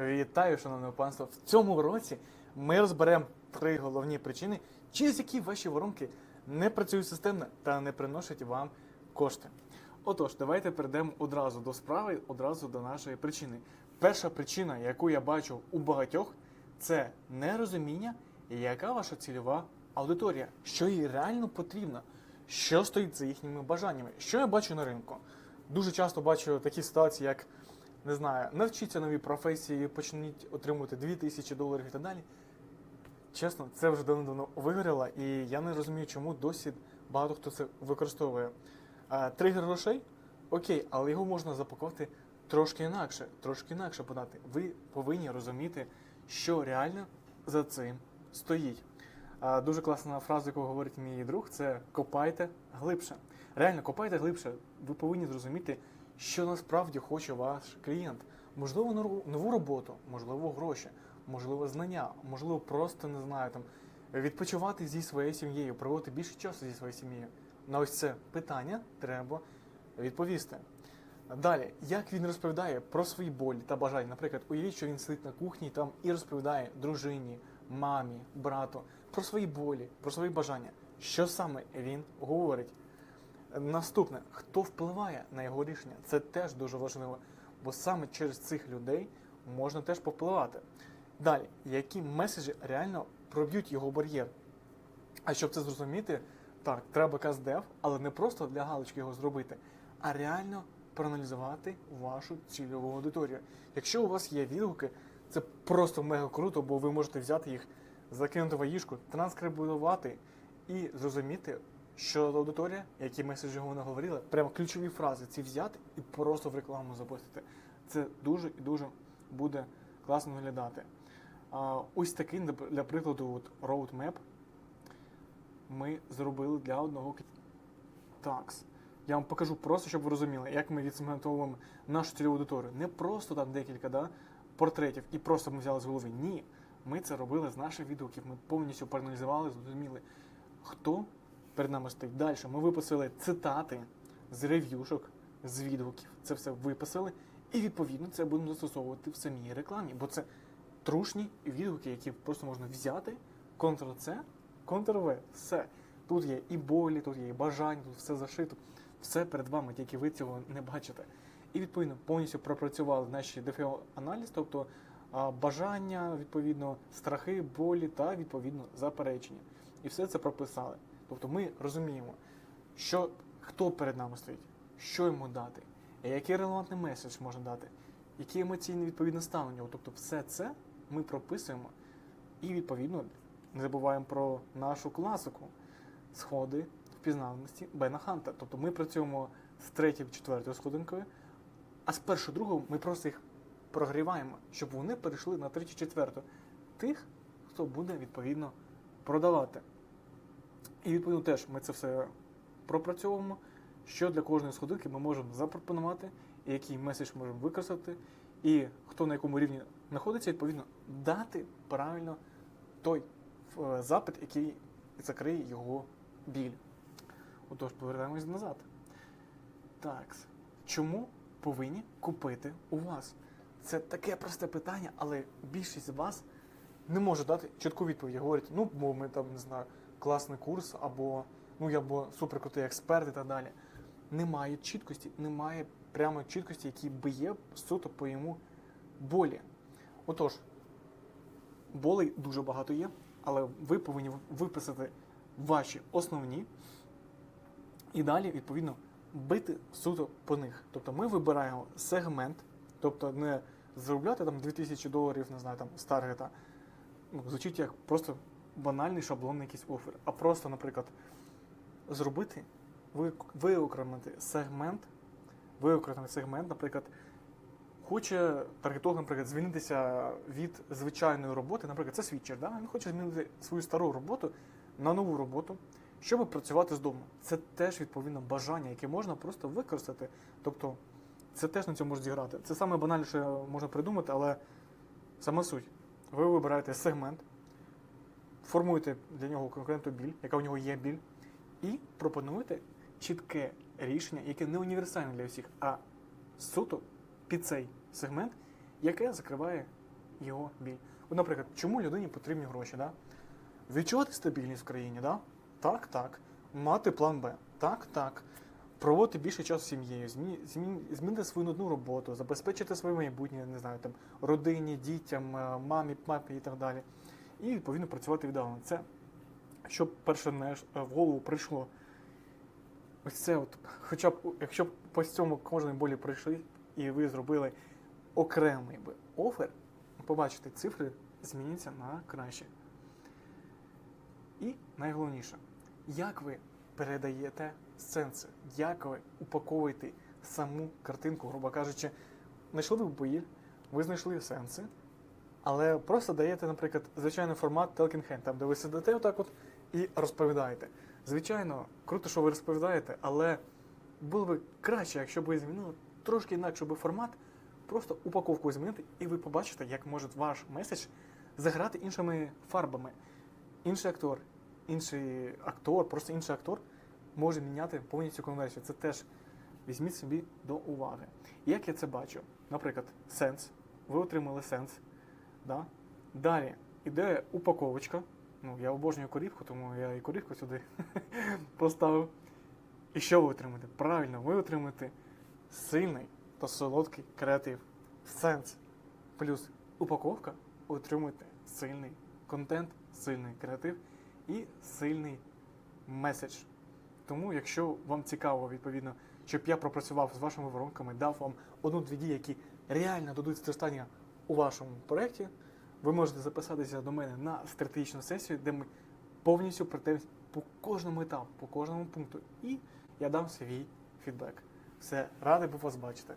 Вітаю, шановне панство! В цьому році ми розберемо три головні причини, через які ваші воронки не працюють системно та не приносять вам кошти. Отож, давайте перейдемо одразу до справи, одразу до нашої причини. Перша причина, яку я бачу у багатьох, це нерозуміння, яка ваша цільова аудиторія, що їй реально потрібно, що стоїть за їхніми бажаннями. Що я бачу на ринку? Дуже часто бачу такі ситуації, як не знаю, навчіться новій професії, почніть отримувати 2000 доларів і так далі. Чесно, це вже давно-давно вигоріло, і я не розумію, чому досі багато хто це використовує. Тригер грошей окей, але його можна запакувати трошки інакше, трошки інакше подати. Ви повинні розуміти, що реально за цим стоїть. Дуже класна фраза, яку говорить мій друг, це копайте глибше. Реально, копайте глибше. Ви повинні зрозуміти, що насправді хоче ваш клієнт. Можливо, нову- роботу, можливо, гроші, можливо, знання, можливо, просто не знаю там відпочивати зі своєю сім'єю, проводити більше часу зі своєю сім'єю. На ось це питання треба відповісти. Далі, як він розповідає про свої болі та бажання. Наприклад, уявіть, що він сидить на кухні там і розповідає дружині, мамі, брату про свої болі, про свої бажання. Що саме він говорить? Наступне, хто впливає на його рішення, це теж дуже важливо, бо саме через цих людей можна теж повпливати. Далі, які меседжі реально проб'ють його бар'єр? А щоб це зрозуміти, так, треба каздев, але не просто для галочки його зробити, а реально проаналізувати вашу цільову аудиторію. Якщо у вас є відгуки, це просто мега круто, бо ви можете взяти їх, закинути в транскрибувати і зрозуміти, що аудиторія, які меседжі вони говорили, прямо ключові фрази ці взяти і просто в рекламу запустити. Це дуже і дуже буде класно виглядати. А, ось такий, для прикладу, от roadmap ми зробили для одного такс. Я вам покажу просто, щоб ви розуміли, як ми відсегментовуємо нашу цільову аудиторію. Не просто там декілька да, портретів і просто ми взяли з голови. Ні. Ми це робили з наших відгуків. Ми повністю проаналізували, зрозуміли, хто перед нами стоїть. Далі ми виписали цитати з рев'юшок, з відгуків. Це все виписали. І відповідно це будемо застосовувати в самій рекламі, бо це трушні відгуки, які просто можна взяти, Ctrl-C, Ctrl-V, все. Тут є і болі, тут є і бажання, тут все зашито, все перед вами, тільки ви цього не бачите. І відповідно повністю пропрацювали наші ДФО-аналіз, тобто бажання, відповідно, страхи, болі та відповідно заперечення. І все це прописали. Тобто ми розуміємо, що хто перед нами стоїть, що йому дати, який релевантний меседж можна дати, які емоційні відповідне ставлення. Тобто, все це ми прописуємо і відповідно не забуваємо про нашу класику сходи впізнаваності Бена Ханта. Тобто ми працюємо з третьою, четвертою сходинкою, а з першою, другою ми просто їх прогріваємо, щоб вони перейшли на третю, четверту. Тих, хто буде відповідно продавати. І відповідно теж ми це все пропрацьовуємо, що для кожної сходинки ми можемо запропонувати, і який меседж можемо використати, і хто на якому рівні знаходиться, відповідно дати правильно той е, запит, який закриє його біль. Отож, повертаємось назад. Так, чому повинні купити у вас? Це таке просте питання, але більшість з вас не може дати чітку відповідь. Говорять, ну, бо ми там не знаю, класний курс, або ну я бо суперкрутий експерт і так далі. Немає чіткості, немає прямо чіткості, які би є суто по йому болі. Отож, болей дуже багато є, але ви повинні виписати ваші основні і далі, відповідно, бити суто по них. Тобто ми вибираємо сегмент, тобто не заробляти там 2000 доларів, не знаю, там з таргета. Ну, звучить як просто банальний шаблонний якийсь офер. А просто, наприклад, зробити, виокремити сегмент, виокремити сегмент, наприклад, хоче таргетолог, наприклад, звільнитися від звичайної роботи, наприклад, це свідчер, да? він хоче змінити свою стару роботу на нову роботу, щоб працювати з дому. Це теж відповідно бажання, яке можна просто використати. Тобто це теж на цьому може зіграти. Це саме банальніше можна придумати, але сама суть. Ви вибираєте сегмент, формуєте для нього конкретну біль, яка у нього є біль, і пропонуєте чітке рішення, яке не універсальне для всіх, а суто під цей сегмент, яке закриває його біль. От, наприклад, чому людині потрібні гроші? Да? Відчувати стабільність в країні, да? так, так. Мати план Б, так, так. Проводити більше часу з сім'єю, змі, змі, змінити свою нудну роботу, забезпечити своє майбутнє, не знаю, там, родині, дітям, е, мамі, папі і так далі. І відповідно працювати віддалено. Це щоб перше не в голову прийшло. Ось це, от, хоча б, якщо б по цьому кожній болі прийшли, і ви зробили окремий би офер, побачите, цифри зміняться на краще. І найголовніше, як ви передаєте сенси, як ви упаковуєте саму картинку, грубо кажучи, знайшли ви боль, ви знайшли сенси, але просто даєте, наприклад, звичайний формат Talking Hand, там, де ви сидите отак от і розповідаєте. Звичайно, круто, що ви розповідаєте, але було б краще, якщо б ви змінили трошки інакше би формат, просто упаковку змінити, і ви побачите, як може ваш меседж заграти іншими фарбами. Інший актор, інший актор, просто інший актор може міняти повністю конверсію. Це теж візьміть собі до уваги. Як я це бачу? Наприклад, сенс. Ви отримали сенс. Да? Далі іде упаковочка. Ну, я обожнюю корівку, тому я і корівку сюди поставив. І що ви отримаєте? Правильно, ви отримаєте сильний та солодкий креатив. Сенс плюс упаковка, отримуєте сильний контент, сильний креатив і сильний меседж. Тому, якщо вам цікаво, відповідно, щоб я пропрацював з вашими воронками, дав вам одну-дві дії, які реально дадуть зростання у вашому проєкті, ви можете записатися до мене на стратегічну сесію, де ми повністю пройдемось по кожному етапу, по кожному пункту. І я дам свій фідбек. Все, радий був вас бачити.